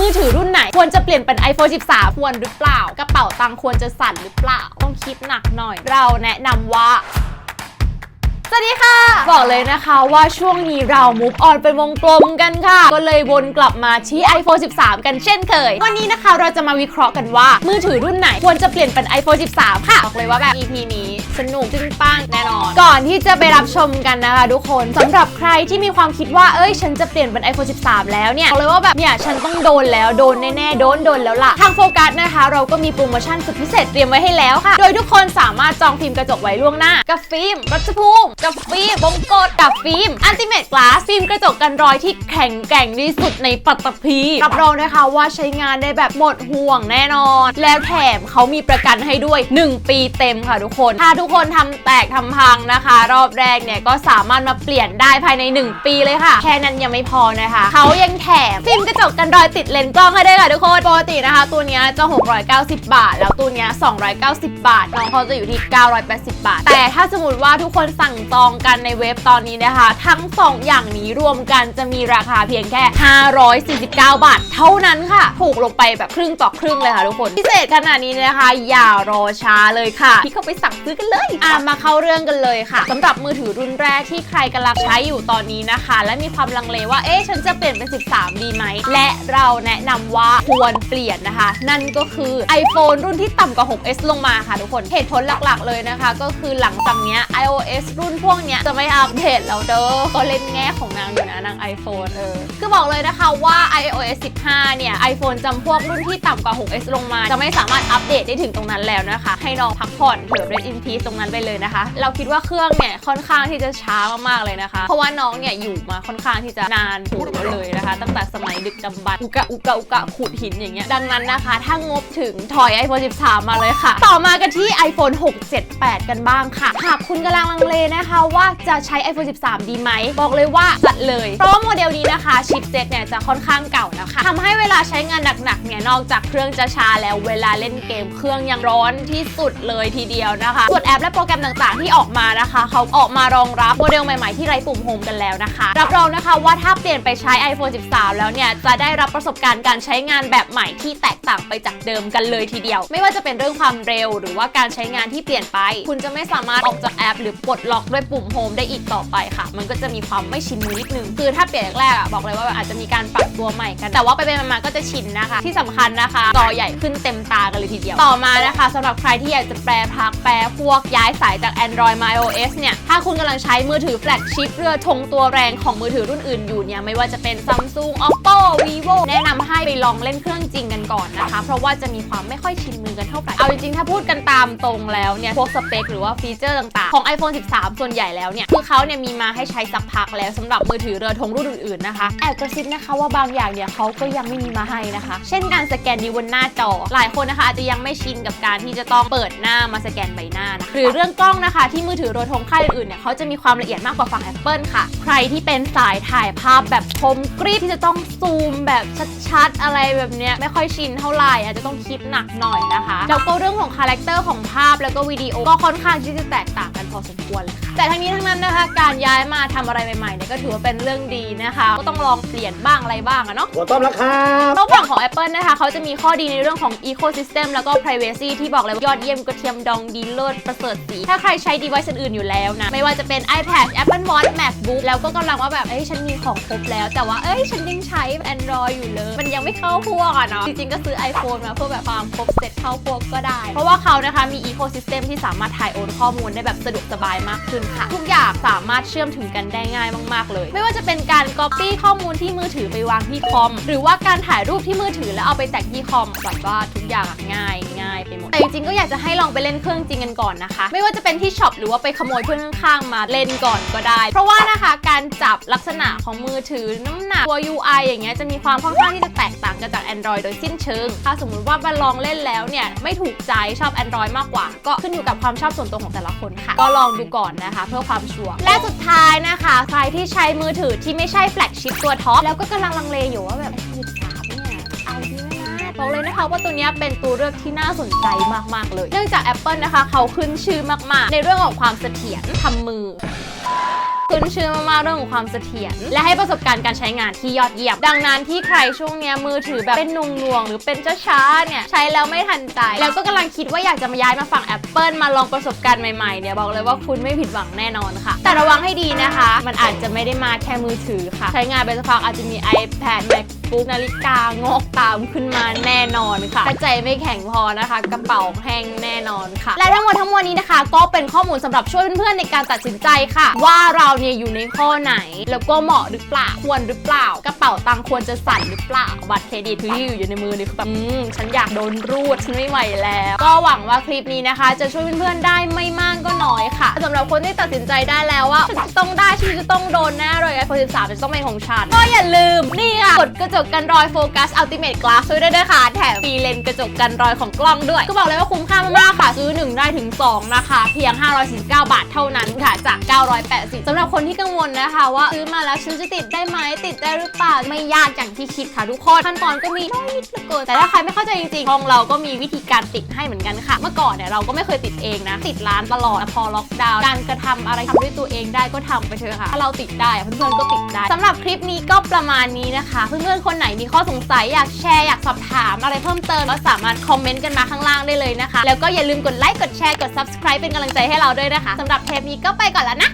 มือถือรุ่นไหน ควรจะเปลี่ยนเป็น iPhone 13 ควรหรือเปล่า กระเป๋าตังค์ควรจะสั่นหรือเปล่า ต้องคิดหนักหน่อย เราแนะนำว่า สวัสดีค่ะ บอกเลยนะคะว่าช่วงนี้เรา move on เป็นวงกลมกันค่ะ ก็เลยวนกลับมาที่ iPhone 13 กันเช่นเคย วันนี้นะคะเราจะมาวิเคราะห์กันว่า มือถือรุ่นไหนควรจะเปลี่ยนเป็น iPhone 13 ค่ะ บอกเลยว่าแบบ EP นี้สนุกจึงปังแน่นอน ก่อนที่จะไปรับชมกันนะคะทุกคนสำหรับใครที่มีความคิดว่าเอ้ย ฉันจะเปลี่ยนเป็น iPhone 13 แล้วเนี่ยบอกเลยว่าแบบเนี่ยฉันต้องโดนแล้วโดนแน่ๆโดนโดนแล้วล่ะทางโฟกัสนะคะ เราก็มีโปรโมชั่นสุดพิเศษเตรียมไว้ให้แล้วค่ะ โดยทุกคนสามารถจองฟิล์มกระจกไว้ล่วงหน้า กับฟิล์มรัชภูมิกับฟิล์มบงกฎกับฟิล์มอันติเมตกลาสฟิล์มกระจกกันรอยที่แข็งแกร่งที่สุดในปัตตภีรับรองนะคะว่าใช้งานได้แบบหมดห่วงแน่นอน แล้วแถมเขามีประกันให้ด้วย 1 ปีเต็มค่ะทุกคน ถ้าทุกคนทำแตกทำพังนะคะ รอบแรกเนี่ยก็สามารถมาเปลี่ยนได้ภายใน 1 ปีเลยค่ะ แค่นั้นยังไม่พอนะคะเขายังแถมฟิล์มกระจกกันรอยติดเลนส์กล้องให้ได้วยค่ะทุกคนปกตินะคะ ตัวนี้ยจะ 690 บาท แล้วตัวนี้ย290 บาทน้องเขาจะอยู่ที่ 980 บาท แต่ถ้าสมมติว่าทุกคนสั่งจองกันในเว็บตอนนี้นะคะ ทั้ง 2 อย่างนี้รวมกันจะมีราคาเพียงแค่ 549 บาท เท่านั้นค่ะ ถูกลงไปแบบครึ่งต่อครึ่งเลยค่ะทุกคน พิเศษขนาดนี้นะคะ อย่ารอช้าเลยค่ะที่เข้าไปสั่งซื้อกันเลยอะมาเข้าเรื่องกันเลยค่ะสำหรับมือถือรุ่นแรกที่ใครกำลังใช้อยู่ตอนนี้นะคะ และมีความลังเลว่า เอ๊ะฉันจะเปลี่ยนเป็น 13 ดีไหม และเราแนะนำว่าควรเปลี่ยนนะคะ นั่นก็คือ iPhone รุ่นที่ต่ำกว่า 6s ลงมาค่ะทุกคนเหตุผลหลักๆ เลยนะคะ ก็คือหลังจากนี้ iOS รุ่นพวกเนี้ยจะไม่อัปเดตแล้วเด้อก็เล่นแง่ของนางอยู่นะนาง iPhone เออคือบอกเลยนะคะว่า iOS 15 เนี่ย iPhone จำพวกรุ่นที่ต่ำกว่า 6s ลงมา จะไม่สามารถอัปเดตได้ถึงตรงนั้นแล้วนะคะ ให้น้องพักผ่อนเถอะ Red in Peace ตรงนั้นไปเลยนะคะ เราคิดว่าเครื่องเนี่ยค่อนข้างที่จะช้ามากๆเลยนะคะ เพราะว่าน้องเนี่ยอยู่มาค่อนข้างที่จะนานโหเลยนะคะ ตั้งแต่สมัยดึกดำบรรพ์อุกะอุกะอุกะขูดหินอย่างเงี้ยดังนั้นนะคะ ถ้างบถึงถอย iPhone 13 มาเลยค่ะ ต่อมากันที่ iPhone 6 7 8 กันบ้างค่ะ หากคุณกำลังลังเลนะคะว่าจะใช้ iPhone 13 ดีไหม บอกเลยว่าจัดเลย เพราะว่าโมเดลนี้นะคะ ชิปเซ็ตเนี่ยจะค่อนข้างเก่านะคะทำให้เวลาใช้งานหนักๆ เนี่ยนอกจากเครื่องจะช้าแล้วเวลาเล่นเกมเครื่องยังร้อนที่สุดเลยทีเดียวนะคะ ส่วนแอปและโปรแกรมต่างๆ ที่ออกมานะคะ เขาออกมารองรับโมเดลใหม่ๆ ที่ไร้ปุ่มโฮมกันแล้วนะคะ รับรองนะคะว่าถ้าเปลี่ยนไปใช้ iPhone 13 แล้วเนี่ยจะได้รับประสบการณ์การใช้งานแบบใหม่ที่แตกต่างไปจากเดิมกันเลยทีเดียว ไม่ว่าจะเป็นเรื่องความเร็ว หรือว่าการใช้งานที่เปลี่ยนไป คุณจะไม่สามารถออกจากแอป หรือปลดล็อกด้วยไปปุ่มโฮมได้อีกต่อไปค่ะ มันก็จะมีความไม่ชินมือนิดนึง คือถ้าเปลี่ยนแรกๆอะบอกเลยว่าอาจจะมีการปรับตัวใหม่กัน แต่ว่าไปๆมาๆก็จะชินนะคะ ที่สำคัญนะคะจอใหญ่ขึ้นเต็มตากันเลยทีเดียว ต่อมานะคะสำหรับใครที่อยากจะแปรพักแปรพวกย้ายสายจาก Android มา iOS เนี่ย ถ้าคุณกำลังใช้มือถือแฟลกชิพเรือธงตัวแรงของมือถือรุ่นอื่นอยู่เนี่ยไม่ว่าจะเป็น Samsung Oppo Vivo แนะนำให้ไปลองเล่นเครื่องจริงกันก่อนนะคะ เพราะว่าจะมีความไม่ค่อยชินมือกันเท่าไหร่เอาจริงๆถ้าพูดกันตามตรงแล้วเนี่ยพวกสเปคหรือว่าฟีเจอร์ต่างๆของ iPhone 13ส่วนใหญ่แล้วเนี่ยคือเขาเนี่ยมีมาให้ใช้สักพักแล้วสำหรับมือถือเรือธงรุ่นอื่นๆนะคะแอบกระซิบนะคะว่าบางอย่างเนี่ยเขาก็ยังไม่มีมาให้นะคะ เช่นการสแกนนิ้วบนหน้าจอ หลายคนนะคะอาจจะยังไม่ชินกับการที่จะต้องเปิดหน้ามาสแกนใบหน้านะะหรือเรื่องกล้องนะคะที่มือถือเรือธงค่ายอื่นๆเนี่ยเขาจะมีความละเอียดมากกว่าฝั่ง Apple ค่ะ ใครที่เป็นสายถ่ายภาพแบบคมกริบที่จะต้องซูมแบบชัดๆ อะไรแบบเนี้ยไม่ค่อยชินเท่าไหร่อาจจะต้องคิดหนักหน่อยนะคะ แล้วก็เรื่องของคาแรคเตอร์ของภาพแล้วก็วิดีโอก็ค่อนข้างที่จะแตกต่างกันพอสมควรเลยค่ะแต่ทั้งนี้ทั้งนั้นนะคะ การย้ายมาทำอะไรใหม่ๆเนี่ยก็ถือว่าเป็นเรื่องดีนะคะ ก็ต้องลองเปลี่ยนบ้างอะไรบ้างอะเนาะ หัวต้อมแล้วครับตัวฝั่งของ Apple นะคะ เขาจะมีข้อดีในเรื่องของ Ecosystem แล้วก็ Privacy ที่บอกเลยว่ายอดเยี่ยมกระเทียมดองดีเลิศประเสริฐสี ถ้าใครใช้ device อื่นๆอยู่แล้วนะ ไม่ว่าจะเป็น iPad Apple Watch MacBook แล้วก็กำลังว่าแบบ เอ้ย ฉันมีของครบแล้ว แต่ว่า เอ้ย ฉันยังใช้ Android อยู่เลย มันยังไม่เข้าพวกอะเนาะ จริงๆ ก็ซื้อ iPhone มาเพื่อแบบความครบเสร็จเข้าพวกก็ได้ เพราะว่าเขานะคะมี Ecosystem ที่สามารถถ่ายโอนข้อมูลได้แบบสะดวกสบายมากขึ้นค่ะ ทุกอย่างสามารถเชื่อมถึงกันได้ง่ายมาก ๆ เลย ไม่ว่าจะเป็นการก๊อปปี้ข้อมูลที่มือถือไปวางที่คอม หรือว่าการถ่ายรูปที่มือถือแล้วเอาไปแตกที่คอมแบบว่าทุกอย่างง่าย ไปหมด แต่จริงๆก็อยากจะให้ลองไปเล่นเครื่องจริงกันก่อนนะคะ ไม่ว่าจะเป็นที่ช็อปหรือว่าไปขโมยเพื่อนข้างๆมาเล่นก่อนก็ได้ เพราะว่านะคะการจับลักษณะของมือถือน้ำหนักตัว UI อย่างเงี้ยจะมีความค่อนข้างที่จะแตกต่างกันจาก Android โดยสิ้นเชิง ถ้าสมมุติว่ามาลองเล่นแล้วเนี่ยไม่ถูกใจชอบ Android มากกว่า ก็ขึ้นอยู่กับความชอบส่วนตัวของแต่ละคนค่ะ ก็ลองดูก่อนนะคะ เพื่อความชัวร์และสุดท้ายนะคะ ใครที่ใช้มือถือที่ไม่ใช่แฟลกชิพตัวท็อปแล้วก็กำลังลังเลอยู่ว่าแบบ บอกเลยนะคะว่าตัวนี้เป็นตัวเลือกที่น่าสนใจมากๆเลย เนื่องจาก Apple นะคะ เขาขึ้นชื่อมากๆ ในเรื่องของความเสถียรทำมือขึ้นชื่อมากๆเรื่องของความเสถียรและให้ประสบการณ์การใช้งานที่ยอดเยี่ยม ดังนั้นที่ใครช่วงนี้มือถือแบบเป็นหน่วงหรือเป็นช้าๆเนี่ยใช้แล้วไม่ทันใจ แล้วก็กำลังคิดว่าอยากจะมาย้ายมาฝั่ง Apple มาลองประสบการณ์ใหม่ๆเนี่ยบอกเลยว่าคุณไม่ผิดหวังแน่นอนค่ะ แต่ระวังให้ดีนะคะ มันอาจจะไม่ได้มาแค่มือถือค่ะ ใช้งานไปสักพักอาจจะมี iPad MacBook นาฬิกางอกตามขึ้นมาแน่นอนค่ะถ้าใจไม่แข็งพอนะคะ กระเป๋าแห้งแน่นอนค่ะ และทั้งหมดทั้งมวลนี้นะคะ ก็เป็นข้อมูลสำหรับช่วยเพื่อนๆในการตัดสินใจค่ะ ว่าเราเนี่ยอยู่ในข้อไหน แล้วก็เหมาะหรือเปล่าควรหรือเปล่ากระเป๋าตังค์ควรจะสั่นหรือเปล่าบัตรเครดิตที่อยู่ในมือนี่คือแบบอืมฉันอยากโดนรูดฉันไม่ไหวแล้ว ก็หวังว่าคลิปนี้นะคะ จะช่วยเพื่อนๆได้ไม่มากก็น้อยค่ะสำหรับคนที่ตัดสินใจได้แล้วว่าฉันจะต้องได้ฉันจะต้องโดนแน่เลย iPhone 13จะต้องเป็นของฉันก็อย่าลืมนี่ค่ะกดกระจกกันรอยโฟกัส Ultimate Glass ช่วยด้ด้วยนะคะแถมฟรีเลนกระจกกันรอยของกล้องด้วย ก็บอกเลยว่าคุ้มค่ามากๆค่ะซื้อ 1 ได้ถึง 2 นะคะ เพียง 549 บาทเท่านั้นค่ะ จาก 980สำหรับคนที่กังวลนะคะ ว่าซื้อมาแล้วฉันจะติดได้ไหมติดได้หรือเปล่าไม่ยากอย่างที่คิดค่ะทุกคนขั้นตอนก็มีน้อยนิดเหลือเกินแต่ถ้าใครไม่เข้าใจจริงๆห้องเราก็มีวิธีการติดให้เหมือนกันค่ะ เมื่อก่อนเนี่ยเราก็ไม่เคยติดเองนะ ติดร้านตลอดพอล็อกดาวน์การกระทำอะไรทำด้วยตัวเองได้ก็ทำไปเถอะค่ะถ้าเราติดได้เพื่อนๆก็ติดได้สำหรับคลิปนี้ก็ประมาณนี้นะคะเพื่อนๆคนไหนมีข้อสงสัยอยากแชร์อยากสอบถามอะไรเพิ่มเติมก็สามารถคอมเมนต์กันมาข้างล่างได้เลยนะคะ แล้วก็อย่าลืมกดไลค์กดแชร์กด subscribe เป็นกำลังใจให้เราด้วยนะคะสำหรับเทปนี้ก็ไปก่อนแล้วนะ